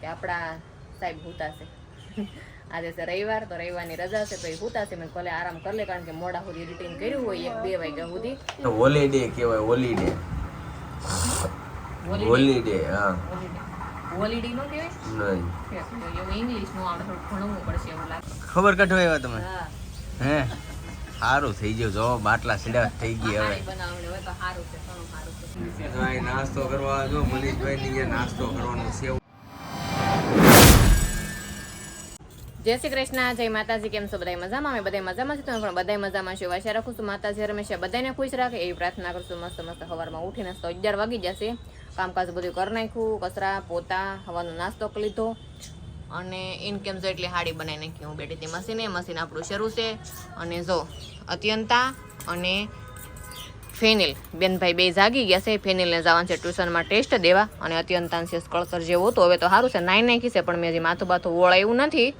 કે આપણા સાહેબ હુતાશે આજે છે રવિવાર તો રવિવારની રજા છે તો એ હુતાશે મેં ભલે આરામ કરી લે કારણ કે મોડા સુધી એડિટિંગ કર્યું હોય એક બે વાગ્યા સુધી. હોલીડે કહેવાય હોલીડે હોલીડે હા. હોલિડે નો કહેવાય? નહીં. એવું ઇંગ્લિશનું આપણે થોડું ભણવું પડશે એવું લાગે. ખબર કાઢવા આવ્યા તમે? હા. હે? સારું થઈ ગયું જો બાટલા સીડા થઈ ગઈ હવે. નાસ્તો કરવા જો મનીષભાઈ ની નાસ્તો કરવાનો સેવ જય શ્રી કૃષ્ણ, જય માતાજી, કેમ છો? બધા મજામાં? અમે બધા મજામાં છે તમે પણ બધા મજામાં છો. આશા રાખું છું માતાજી હંમેશા બધાને ખુશ રાખે. એવી પ્રાર્થના કરશું મસ્ત મસ્ત સવારમાં ઉઠીને તો અગિયાર વાગી જશે. કામકાજ બધું કરી નાખ્યું, કચરા, પોતા, હવાનો નાસ્તો લીધો. અને ઇનકેમ જો એટલી હાડી બનાવી નાખી હું બેઠી હતી મશીને. મશીન આપણું શરૂ છે. અને જો, અત્યંતા અને ફેનિલ. બેનભાઈ બે જાગી ગયા છે. ફેનિલને જવાનું છે ટ્યુશનમાં ટેસ્ટ દેવા. અને અત્યંતાંશિસ સ્કળસર જેવું હતું. હવે તો સારું છે. નાઈ નાખી છે, પણ મેં હજી માથું બાથું ઓળાયું નથી.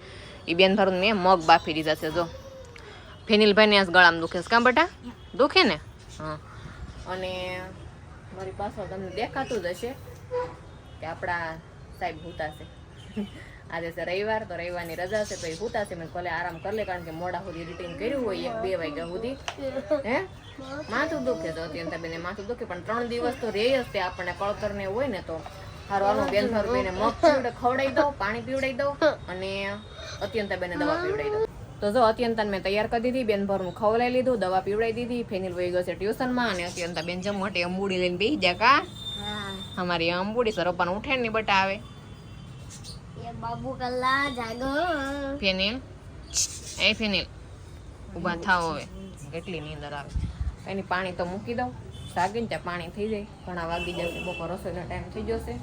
એ બેન ભરું મેં મગ બાફી દીધા છે, જો. ફેનિલભાઈને આ ગળામાં દુખે છે. કાં બેટા? દુખે ને? હા. અને મારી પાછળ તમને દેખાતું જ હશે કે આપણા સાહેબ હુતાશે આજે છે રવિવાર, તો રવિવારની રજા છે, તો એ હુતાશે મેં ભલે આરામ કરી લે, કારણ કે મોડા સુધી એડિટિંગ કર્યું હોય એક, બે વાગ્યા સુધી. હે? માથું દુખે તો અત્યંત બેને માથું દુખે, પણ ત્રણ દિવસ તો રહે જ તે આપણને કળતર ને હોય ને તો. હારું, હાલો, બેન ભરું મગ ખવડાવી દઉં, પાણી પીવડાવી દઉં અને અત્યંત બેને દવા પીવડાવી તો જો અત્યંતાને મેં તૈયાર કરી દીધી બેન ભરનું ખવડાવી લીધું દવા પીવડાવી દીધી ફેનિલ વહી ગયો છે ટ્યુશનમાં અને અત્યંતા બેન જમવા માટે અંબુડી લઈને બેસી જાય કા? અમારી અંબુડી સરપાને ઉઠે ને બટા આવે. બાબુ કલ્લા ફેનિલ? એ ફેનિલ ઊભા થાવ હવે. કેટલી નીંદર આવે. એની પાણી તો મૂકી દઉં. સાગીને ત્યાં પાણી થઈ જાય. ઘણા વાગી જશે બપોર રસોઈનો ટાઈમ થઈ જશે.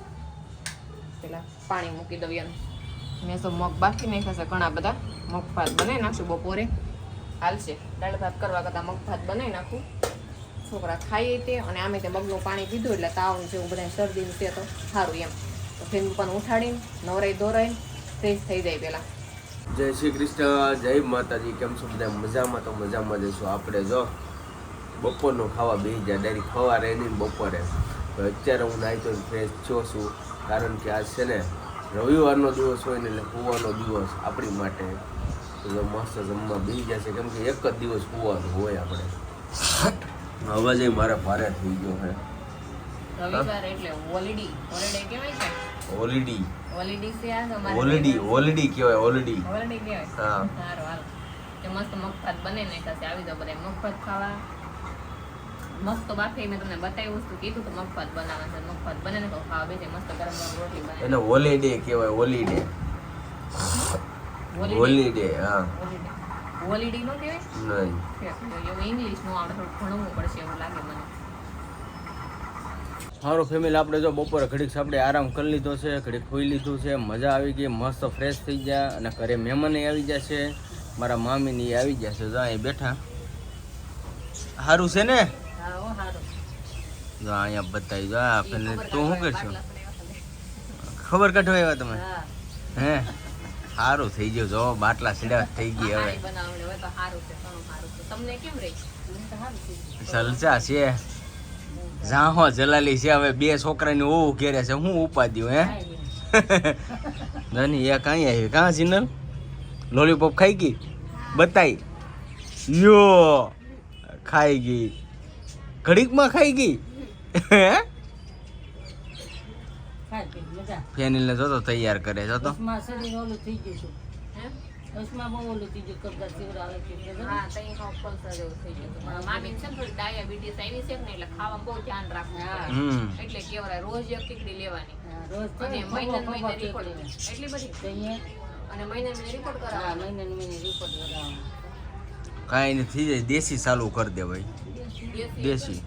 પેલા પાણી મૂકી દઉં એનું મેં તો મગ બાકી નાખ્યા છે, ઘણા બધા. મગ ભાત બનાવી નાખશું બપોરે. હાલશે. દાળ ભાત કરવા કરતાં મગ ભાત બનાવી નાખું. છોકરા ખાઈએ તે અને આમે તે મગનું પાણી પીધું એટલે તાવ જેવું બધા શરદીનું છે તો સારું એમ. તો ફેન પણ ઉઠાડીને નવરાઈ ધોરાઈને ફ્રેશ થઈ જાય પહેલાં જય શ્રી કૃષ્ણ, જય માતાજી. કેમ છો બધા? મજામાં તો મજામાં જઈશું આપણે જો. બપોરનું ખાવા બેસી જાય ડાયરેક્ટ રહે નહીં બપોરે. અત્યારે હું નાહી ફ્રેશ છો છું. કારણ કે આજ છે ને રવિવારનો દિવસ હોય ને એટલે કૂવાનો દિવસ આપણી માટે તો મસ્ત જમવા બેસી જશે કેમ કે એક જ દિવસ કૂવાનું હોય આપણે. અવાજ મારે ભારે થઈ ગયો છે. હોલિડી એટલે હોલિડી. હોલિડે કહેવાય હોલિડી. છે હા. મસ્ત મગફાત બને ને કશે આવી જાવ બધા મગફાત ખાવા. મસ્ત બાફી મેં તમને બતાવ્યું વસ્તુ કીધું તો મગફાત બનાવવા છે. મગફાત બને ને ખાવા બેસે મસ્ત ગરમ ગરમ રોટલી બને એને હોલીડે કહેવાય હોલીડે હોલીડે હા. હોલિડે હોલિડે નો કહેવાય? નહીં. એવું ઇંગ્લિશનું આપણે થોડું ભણવું પડશે એવું લાગે મને. સારું ફેમિલી આપણે જો બપોરે ઘડીક આપણે આરામ કરી લીધો છે ઘડીક ખોઈ લીધું છે મજા આવી ગઈ મસ્ત ફ્રેશ થઈ ગયા અને ઘરે મહેમાન આવી ગયા છે. મારા મામીની આવી જશે જો અહીં બેઠા. સારું છે ને? જો અહીંયા બતાવી જો આ ફેમિલી તું શું કરશો? ખબર કાઢવા આવ્યા તમે? હે. સારું થઈ ગયું જો બાટલા સીડા થઈ ગઈ હવે. ગયું. સલચા છે. જાહો જલાલી છે હવે બે છોકરાની ઓવું ઘેરે છે હું ઉપાદ્યું હે? નાની એ કાંઈ આવી કાં જીનલ લોલીપોપ ખાઈ ગઈ? બતાઈ યો ખાઈ ગઈ. ઘડીકમાં ખાઈ ગઈ? હે? ફેનિલને જોતો તૈયાર કરે જોતો? ઉસમાં શરીર ઓલું થઈ ગયું છે હે? ઉસમાં બહુ ઓલું થઈ ગયું કબજા શિવરાવે છે હા તઈ હાવ પલ્સર જેવું થઈ ગયું મારા મામીને છે ને ડાયાબિટીસ આવી છે ને એટલે ખાવા બહુ ધ્યાન રાખવું એટલે કેવરાય રોજ એક ટીકડી લેવાની. રોજ તો અને મહિને ને મહિને રિપોર્ટ એટલી બધી? તો અને મહિને મહિને રિપોર્ટ હા, મહિને મહિને રિપોર્ટ લગાવવાનો. કાંઈ નથી જાય દેશી ચાલુ કરી દે ભાઈ. દેશી.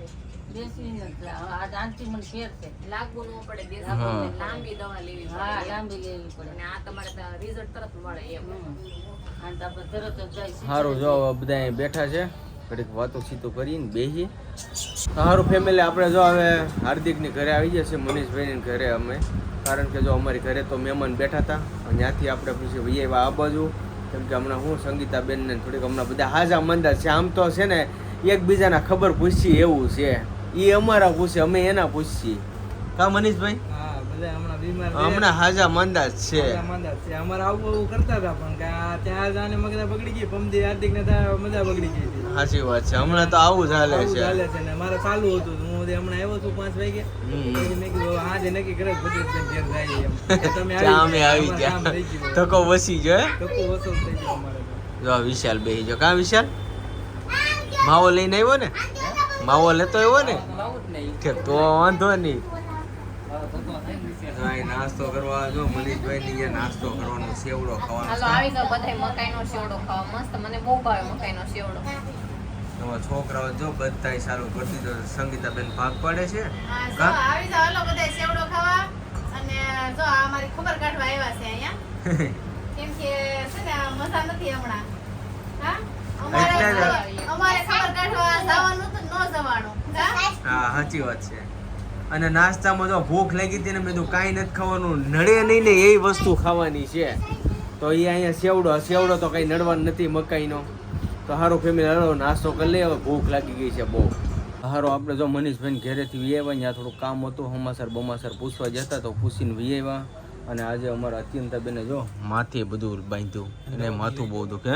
સારું જો હવે બધા અહીં બેઠા છે. ઘડીક વાતો સીધો કરીને બેસી સારું ફેમિલી આપણે જો હવે હાર્દિકની ઘરે આવી જશે મનીષભાઈની ઘરે અમે. કારણ કે જો અમારી ઘરે તો મહેમાન બેઠા હતા. અને ત્યાંથી આપણે પછી વૈયા આવ્યા આ બાજુ. કેમ કે હમણાં હું સંગીતાબેનને થોડીક હમણાં બધા હાજા મંદા છે. આમ તો છે ને એકબીજાના ખબર પૂછીએ એવું છે. એ અમારા પૂછે અમે એના પૂછીએ. કા મનીષભાઈ? હમણાં બીમાર હમણાં હાજા મંદા છે. મજા મંદા છે. અમારે આવું આવું કરતા હતા પણ ત્યાં જાને મગજા બગડી ગઈ પમદી હાર્દિક ને મજા બગડી ગઈ સાચી વાત છે. હમણાં તો આવું ચાલે છે. ચાલે છે ને મારે ચાલુ હતું. હું હમણાં આવ્યો છું પાંચ વાગે. પછી મેં કીધું આજે નક્કી કરે ઘેર જાય તમે અમે આવી ગયા. ગયું. વસી વસૂલ થઈ ગયો અમારે જો વિશાલ બેહી જો કા વિશાલ? માવો લઈને આવ્યો ને? માવો લેતો એવો ને? કે તો વાંધો નહીં. ભાઈ નાસ્તો કરવા જો મનીષભાઈ ની નાસ્તો કરવાનો સેવડો હાલો ખાવાનો આવી જાવ બધાય મકાઈનો સેવડો ખાવા. મસ્ત મને બહુ ભાવે મકાઈનો સેવડો તમારા છોકરાઓ જો બધાય સારું કરી દીધો. સંગીતાબેન ભાગ પાડે છે. હા, જો કા? આવી જાવ હાલો બધાય સેવડો ખાવા. અને જો આ અમારી ખબર કાઢવા આવ્યા છે અહીંયા. કેમ કે છે ને મજા નથી હમણાં. હા? અમારે અમારે ખબર કાઢવા જવાનું તો ન જવાનું હા? સાચી વાત છે. અને નાસ્તામાં તો ભૂખ લાગી હતી ને મેં તો કાંઈ નથી ખાવાનું, નડે નહીં ને એ વસ્તુ ખાવાની છે. તો એ અહીંયા સેવડો સેવડો તો કાંઈ નડવાનું નથી મકાઈનો. તો હારો ફેમિલી હારો નાસ્તો કરી લે, હવે ભૂખ લાગી ગઈ છે બહુ. હારો આપણે જો મનીષભાઈ ઘેરેથી વિયાવા ત્યાં થોડું કામ હતું, હમાસર બમાસર પૂછવા જતા તો પૂછીને વિયાવા અને આજે અમારા અત્યંતાબેને જો માથે બધું બાંધ્યું, એને માથું બહુ દુખે.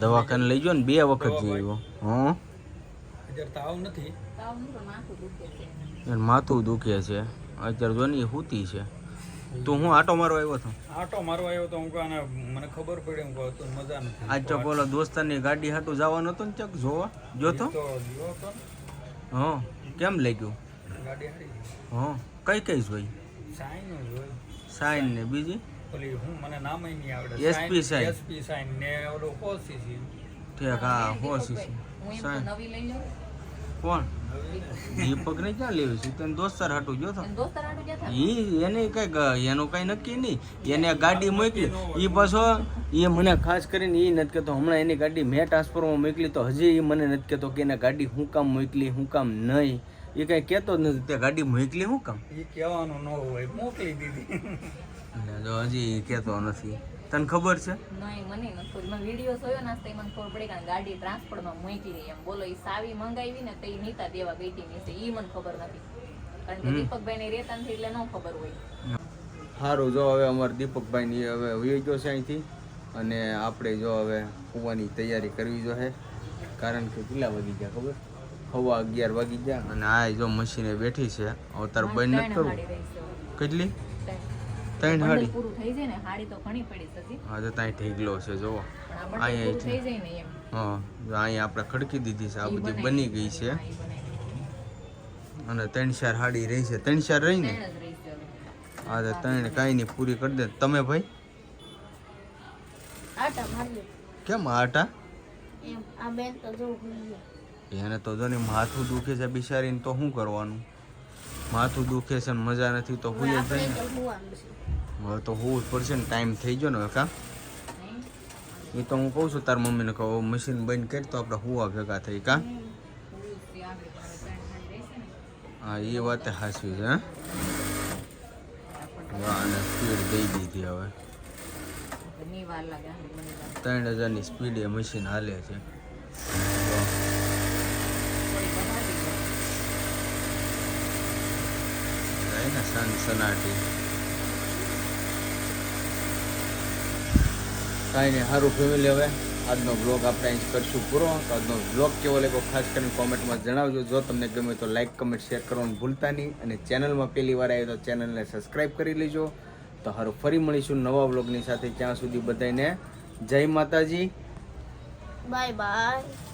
દવાખાને લઈ ગયો ને બે વખત જોયું હં? અત્યારે તાવ નથી માથું દુખે છે. અત્યારે જો ને હુતી છે. તું હું આટો મારવા આવ્યો હતો? આટો મારવા આવ્યો તો હું કહું આને મને ખબર પડી હું કહું તો મજા નથી. આજ તો બોલો દોસ્તારની ગાડી હાટું જવાનું હતું ને ચક જોવા. જોતો? હા કેમ લાગ્યું? ગાડી હારી હા કઈ કઈ જોઈ સાઈન જોઈ સાઈન ને બીજી? ઓલી હું મને નામ નહીં આવડે. એસપી સાઈન એસપી સાઈન ને ઓલો ઓસીસી ઠીક હા હો સીસી હું એમ નવી લઈ લઉં. કોણ દીપક ને ક્યાં લેવી? છે તને દોસ્તાર હાટું જોતો તો? દોસ્તાર ઈ એને કઈ એનું કઈ નક્કી નહીં. એને ગાડી મોકલી. ઈ પાછો એ મને ખાસ કરીને એ નથી કહેતો. હમણાં એની ગાડી મેં ટ્રાન્સફરમાં મોકલી તો હજી એ મને નથી કહેતો કે એને ગાડી હું કામ મોકલી હું કામ નહીં. એ કઈ કહેતો જ નથી. તે ગાડી મોકલી હું કામ? એ કહેવાનું ન હોય મોકલી દીધી. જો હજી કહેતો નથી. તને ખબર છે? નહીં મને નથી ખબર. વીડિયો જોયો ને તો મને ખબર પડી ગાડી ટ્રાન્સપોર્ટમાં મૂકી એમ. બોલો એ સાવી મંગાવી ને તો નીતા દેવા ગઈ હતી નીચે એ મને ખબર નથી. કારણ કે દીપકભાઈ ને રેતા નથી એટલે ન ખબર હોય. સારું જો હવે અમારે દીપકભાઈની હવે વહી ગયો છે અહીંથી. અને આપણે જો હવે કૂવાની તૈયારી કરવી જો છે કારણ કે કેટલા વાગી ગયા ખબર? હવા અગિયાર વાગી ગયા. અને આ જો મશીને બેઠી છે. અવતાર તાર બંધ નથી કરવું. કેટલી? ત્રણ. હાડી. પૂરું થઈ જાય ને હાડી તો ઘણી પડી છે હા તો ત્યાં ઢીગલો છે બંડલ અહીંયા થઈ જાય ને એમ. હા જો અહીંયા આપણે ખડકી દીધી છે આ બધી બની ગઈ છે. અને ત્રણ ચાર હાડી રહી છે. ત્રણ ચાર રહી ને? જ. હા તો ત્રણ કાંઈ નહીં પૂરી કરી દે. તમે ભાઈ? કેમ આટા? એમ આ બેન તો જો ભૂલી એને તો જો ને માથું દુખે છે બિચારીને તો શું કરવાનું? માથું દુખે છે ને મજા નથી તો હું જ થઈ હવે તો હોવું જ પડશે ને ટાઈમ થઈ ગયો ને કા? એ તો હું કહું છું તાર મમ્મીને કહું મશીન બંધ કરી તો આપણે હુવા ભેગા થઈ કા. હા એ વાત હાસી છે અને સ્પીડ દઈ દીધી હવે. ત્રણ હજારની સ્પીડે મશીન હાલે છે થોડી વધારી દો. જાય ને સનસનાટી કાંઈ નહીં સારું ફેમિલી હવે. આજનો બ્લોગ આપણે અહીં કરશું પૂરો. આજનો બ્લોગ કેવો લાગ્યો ખાસ કરીને કોમેન્ટમાં જણાવજો. જો તમને ગમે તો લાઈક કમેન્ટ શેર કરવાનું ભૂલતા નહીં. અને ચેનલમાં પહેલી વાર આવ્યો તો ચેનલને સબસ્ક્રાઈબ કરી લેજો. તો સારું ફરી મળીશું નવા બ્લોગની સાથે. ત્યાં સુધી બધાને જય માતાજી. Bye bye